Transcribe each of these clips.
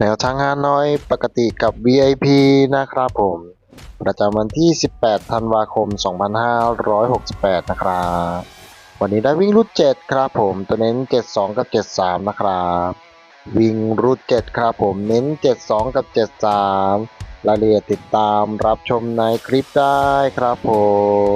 แนวทางฮานอยปกติกับ VIP นะครับผม ประจำวันที่ 18 ธันวาคม 2568 นะครับ วันนี้ได้วิ่งรูด7ครับผม ตัวเน้น 72 กับ 73 นะครับ วิ่งรูด7ครับผมเน้น 72 กับ 73 รายละเอียดติดตามรับชมในคลิปได้ครับผม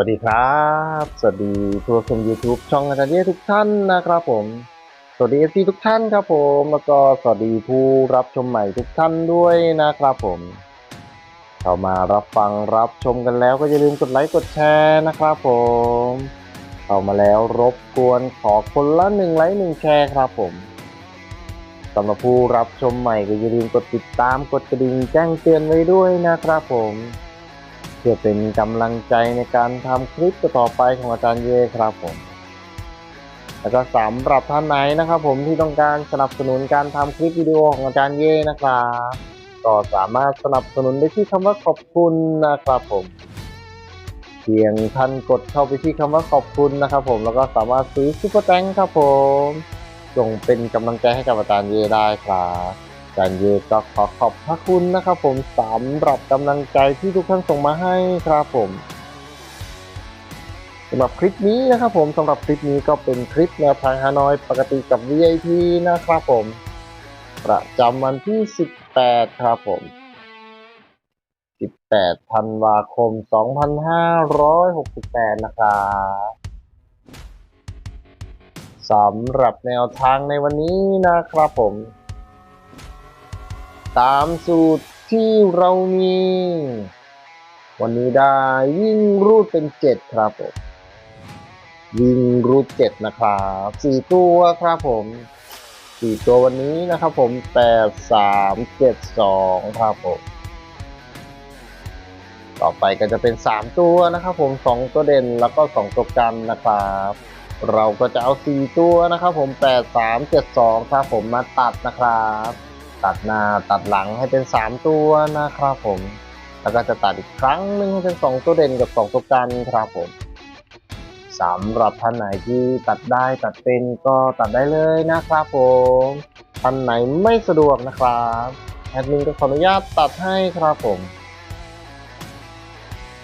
วัสดีครับ สวัสดีผู้ชม YouTube ช่องอาจารย์เยทุกท่านนะครับผม สวัสดีเอซีทุกท่านครับผม แล้วก็สวัสดีผู้รับชมใหม่ทุกท่านด้วยนะครับผม เข้ามารับฟังรับชมกันแล้วก็อย่าลืมกดไลค์กดแชร์นะครับผม เข้ามาแล้วรบกวนขอคนละหนึ่งไลค์หนึ่งแชร์ครับผมสำหรับผู้รับชมใหม่ก็อย่าลืมกดติดตามกดกระดิ่งแจ้งเตือนไว้ด้วยนะครับผม เพื่อเป็นกำลังใจในการทำคลิปต่อไปของอาจารย์เย่ครับผม แล้วก็สำหรับท่านไหนนะครับผมที่ต้องการสนับสนุนการทำคลิปวิดีโอของอาจารย์เย่นะครับก็สามารถสนับสนุนได้ที่คำว่าขอบคุณนะครับผม เพียงท่านกดเข้าไปที่คำว่าขอบคุณนะครับผมแล้วก็สามารถซื้อซุปเปอร์แตงครับผมส่งเป็นกำลังใจให้กับอาจารย์เย่ได้ครับ อาจารย์เยก็ขอขอบพระคุณนะครับผมสำหรับกำลังใจที่ทุกท่านส่งมาให้ครับผมสำหรับคลิปนี้นะครับผมสำหรับคลิปนี้ก็เป็นคลิปแนวทางฮานอยปกติกับ VIP นะครับผม ประจำวันที่ 18 ครับผม 18 ธันวาคม 2568 นะครับสำหรับแนวทางในวันนี้นะครับผม ตามสูตรที่เรามี วันนี้ได้วิ่งรูดเป็น7ครับผม วิ่งรูด7นะครับ4ตัวครับผมสี่ตัววันนี้นะครับผมแปดสามเจ็ดสองครับผม ต่อไปก็จะเป็นสามตัวนะครับผมสองตัวเด่นแล้วก็สองตัวกันนะครับเราก็จะเอาสี่ตัวนะครับผมแปดสามเจ็ดสองครับผมมาตัดนะครับ ตัดหน้าตัดหลังให้เป็นสามตัวนะครับผม แล้วก็จะตัดอีกครั้งหนึงให้เป็นสองตัวเด่นกับสองตัวกันครับผมสำหรับท่านไหนที่ตัดได้ตัดเป็นก็ตัดได้เลยนะครับผมท่านไหนไม่สะดวกนะครับแอดมินก็ขออนุญาตตัดให้ครับผม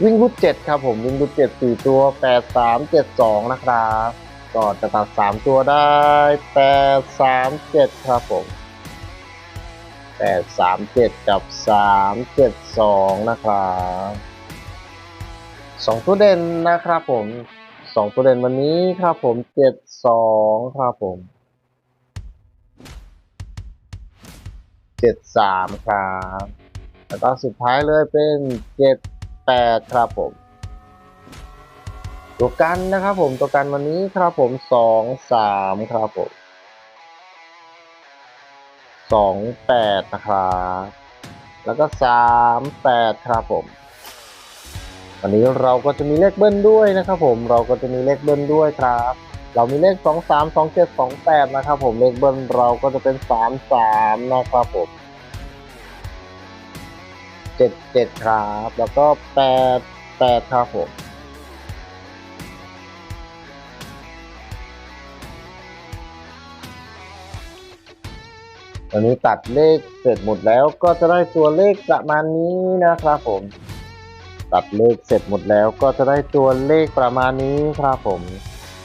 วิ่งรุดเจ็ดครับผมวิ่งรุดเจ็ดสี่ตัวแปดสามเจ็ดสองนะครับ ก็จะตัดสามตัวได้แปดสามเจ็ดครับผม แปดสามเจ็ดกับสามเจ็ดสองนะครับสองตัวเด่นนะครับผมสองตัวเด่นวันนี้ครับผมเจ็ดสองครับผมเจ็ดสามครับ แล้วก็สุดท้ายเลยเป็นเจ็ดแปดครับผมตัวกันนะครับผมตัวกันวันนี้ครับผมสองสามครับผม สองแปดนะครับแล้วก็สามแปดครับผมวันนี้เราก็จะมีเลขเบิ้ลด้วยนะครับผมเราก็จะมีเลขเบิ้ลด้วยครับ เรามีเลขสองสามสองเจ็ดสองแปดนะครับผมเลขเบิ้ลเราก็จะเป็นสามสามนะครับผมเจ็ดเจ็ดครับ แล้วก็แปดแปดครับผม วันนี้ตัดเลขเสร็จหมดแล้วก็จะได้ตัวเลขประมาณนี้นะครับผม ตัดเลขเสร็จหมดแล้วก็จะได้ตัวเลขประมาณนี้ครับผม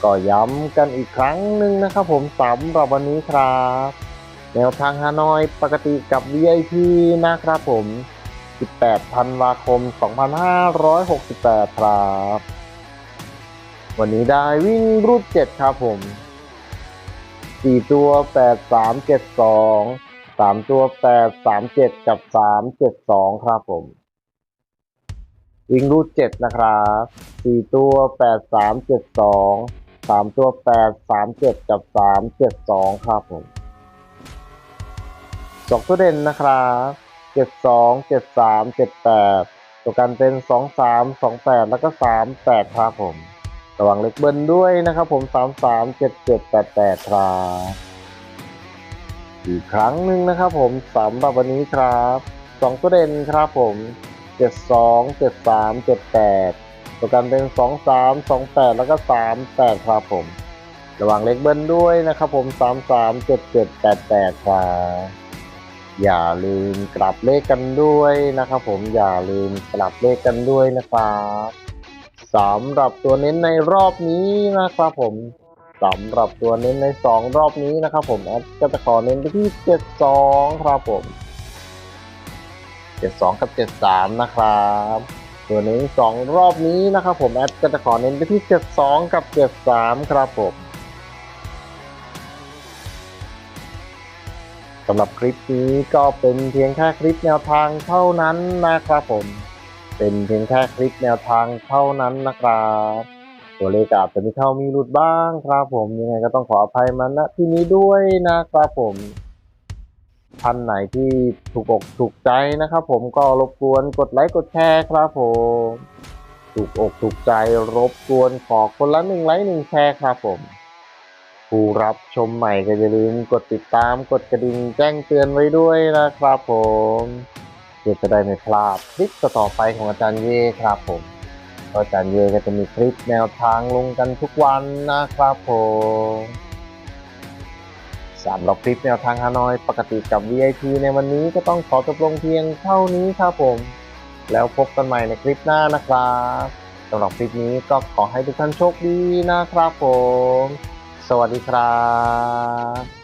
ก็ย้ำกันอีกครั้งหนึ่งนะครับผมสำหรับวันนี้ครับ แนวทางฮานอยปกติกับ VIP นะครับผม 18ธันวาคม 2568 ครับ วันนี้ได้วิ่งรูด7ครับผม สี่ตัวแปดสามเจ็ดสองสามตัวแปดสามเจ็ดกับสามเจ็ดสองครับผม วิงรูดเจ็ดนะครับสี่ตัวแปดสามเจ็ดสองสามตัวแปดสามเจ็ดกับสามเจ็ดสองครับผมสองตัวเด่นนะครับเจ็ดสองเจ็ดสามเจ็ดแปดตัวกันเป็นสองสามสองแปดแล้วก็สามแปดครับผม ระวังเล็กเบิ้ลด้วยนะครับผมสามสามเจ็ดเจ็ดแปดแปดครับอีกครั้งหนึ่งนะครับผมสำหรับวันนี้ครับสองตัวเด่นครับผมเจ็ดสองเจ็ดสามเจ็ดแปดตัวกันเป็นสองสามสองแปดแล้วก็สามแปดครับผม ระวังเล็กเบิ้ลด้วยนะครับผมสามสามเจ็ดเจ็ดแปดแปดครับอย่าลืมกลับเลขกันด้วยนะครับผมอย่าลืมกลับเลขกันด้วยนะครับ สำหรับตัวเน้นในรอบนี้นะครับผมสำหรับตัวเน้นในสองรอบนี้นะครับผมแอดก็จะขอเน้นไปที่เจ็ดสองครับผมเจ็ดสองกับเจ็ดสามนะครับ ตัวเน้นสองรอบนี้นะครับผมแอดก็จะขอเน้นไปที่เจ็ดสองกับเจ็ดสามครับผมสำหรับคลิปนี้ก็เป็นเพียงแค่คลิปแนวทางเท่านั้นนะครับผม เป็นเพียงแค่คลิปแนวทางเท่านั้นนะครับ ตัวเลขอาจจะมีเข้ามีหลุดบ้างครับผมยังไงก็ต้องขออภัยมาณที่นี้ด้วยนะครับผมท่านไหนที่ถูกอกถูกใจนะครับผมก็รบกวนกดไลค์กดแชร์ครับผมถูกอกถูกใจรบกวนขอคนละหนึ่งไลค์หนึ่งแชร์ครับผมผู้รับชมใหม่ก็อย่าลืมกดติดตามกดกระดิ่งแจ้งเตือนไว้ด้วยนะครับผม พื่อจะได้ไม่พลาดคลิปต่อไปของอาจารย์เย่ครับผมอาจารย์เย่ก็จะมีคลิปแนวทางลงกันทุกวันนะครับผมสำหรับคลิปแนวทางฮานอยปกติกับ VIP ในวันนี้ก็ต้องขอจบลงเพียงเท่านี้ครับผม แล้วพบกันใหม่ในคลิปหน้านะครับสำหรับคลิปนี้ก็ขอให้ทุกท่านโชคดีนะครับผม สวัสดีครับ